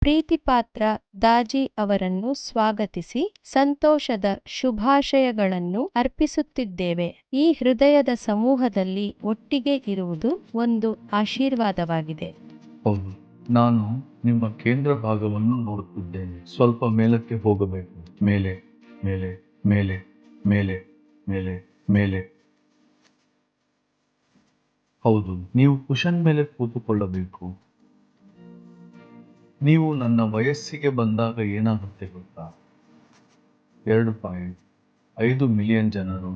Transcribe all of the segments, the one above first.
ಪ್ರೀತಿಪಾತ್ರ ದಾಜಿ ಅವರನ್ನು ಸ್ವಾಗತಿಸಿ ಸಂತೋಷದ ಶುಭಾಶಯಗಳನ್ನು ಅರ್ಪಿಸುತ್ತಿದ್ದೇವೆ. ಈ ಹೃದಯದ ಸಮೂಹದಲ್ಲಿ ಒಟ್ಟಿಗೆ ಇರುವುದು ಒಂದು ಆಶೀರ್ವಾದವಾಗಿದೆ. ನಾನು ನಿಮ್ಮ ಕೇಂದ್ರ ಭಾಗವನ್ನು ನೋಡುತ್ತಿದ್ದೇನೆ. ಸ್ವಲ್ಪ ಮೇಲಕ್ಕೆ ಹೋಗಬೇಕು. ಮೇಲೆ ಮೇಲೆ ಮೇಲೆ ಮೇಲೆ ಮೇಲೆ ಮೇಲೆ. ಹೌದು. ನೀವು ಕುಶನ್ ಮೇಲೆ ಕೂತುಕೊಳ್ಳಬೇಕು. ನೀವು ನನ್ನ ವಯಸ್ಸಿಗೆ ಬಂದಾಗ ಏನಾಗುತ್ತೆ ಗೊತ್ತಾ? ಎರಡು ಪಾಯಿಂಟ್. ಐದು ಮಿಲಿಯನ್ ಜನರು.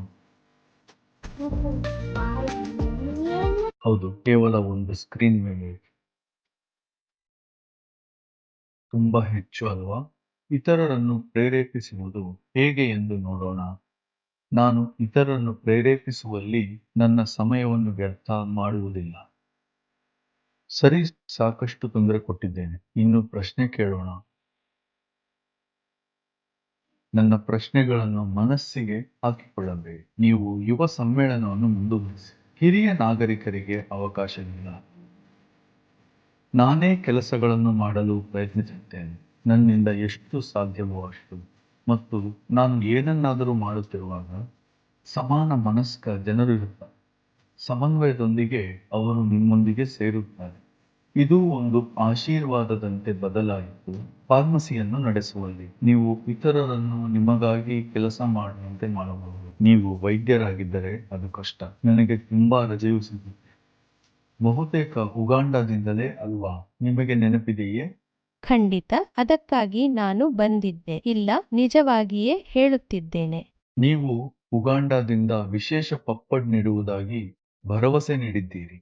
ಹೌದು, ಕೇವಲ ಒಂದು ಸ್ಕ್ರೀನ್ ಮೇಲೆ. ತುಂಬಾ ಹೆಚ್ಚು ಅಲ್ವಾ? ಇತರರನ್ನು ಪ್ರೇರೇಪಿಸುವುದು ಹೇಗೆ ಎಂದು ನೋಡೋಣ. ನಾನು ಇತರರನ್ನು ಪ್ರೇರೇಪಿಸುವಲ್ಲಿ ನನ್ನ ಸಮಯವನ್ನು ವ್ಯರ್ಥ ಮಾಡುವುದಿಲ್ಲ. ಸರಿ, ಸಾಕಷ್ಟು ತೊಂದರೆ ಕೊಟ್ಟಿದ್ದೇನೆ. ಇನ್ನು ಪ್ರಶ್ನೆ ಕೇಳೋಣ. ನನ್ನ ಪ್ರಶ್ನೆಗಳನ್ನು ಮನಸ್ಸಿಗೆ ಹಾಕಿಕೊಳ್ಳಬೇಕು ನೀವು ಯುವ ಸಮ್ಮೇಳನವನ್ನು ಮುಂದುವರಿಸಿ. ಹಿರಿಯ ನಾಗರಿಕರಿಗೆ ಅವಕಾಶವಿಲ್ಲ. ನಾನೇ ಕೆಲಸಗಳನ್ನು ಮಾಡಲು ಪ್ರಯತ್ನಿಸುತ್ತೇನೆ. ನನ್ನಿಂದ ಎಷ್ಟು ಸಾಧ್ಯವೋ ಅಷ್ಟು ಮತ್ತು ನಾನು ಏನನ್ನಾದರೂ ಮಾಡುತ್ತಿರುವಾಗ ಸಮಾನ ಮನಸ್ಕ ಜನರು ಇರುತ್ತಾರೆ. ಸಮನ್ವಯದೊಂದಿಗೆ ಅವರು ನಿಮ್ಮೊಂದಿಗೆ ಸೇರುತ್ತಾರೆ. ಇದು ಒಂದು ಆಶೀರ್ವಾದದಂತೆ ಬದಲಾಯಿತು. ಫಾರ್ಮಸಿಯನ್ನು ನಡೆಸುವಲ್ಲಿ ನೀವು ಇತರರನ್ನು ನಿಮಗಾಗಿ ಕೆಲಸ ಮಾಡುವಂತೆ ಮಾಡಬಹುದು. ನೀವು ವೈದ್ಯರಾಗಿದ್ದರೆ ಅದು ಕಷ್ಟ. ನನಗೆ ತುಂಬಾ ರಜೆಯೂ ಸಿಗುತ್ತೆ ಬಹುತೇಕ ಉಗಾಂಡದಿಂದಲೇ ಅಲ್ವಾ? ನಿಮಗೆ ನೆನಪಿದೆಯೇ? ಖಂಡಿತ. ಅದಕ್ಕಾಗಿ ನಾನು ಬಂದಿದ್ದೆ. ಇಲ್ಲ ನಿಜವಾಗಿಯೇ ಹೇಳುತ್ತಿದ್ದೇನೆ. ನೀವು ಉಗಾಂಡದಿಂದ ವಿಶೇಷ ಪಪ್ಪಡ್ ನೀಡುವುದಾಗಿ ಭರವಸೆ ನೀಡಿದ್ದೀರಿ.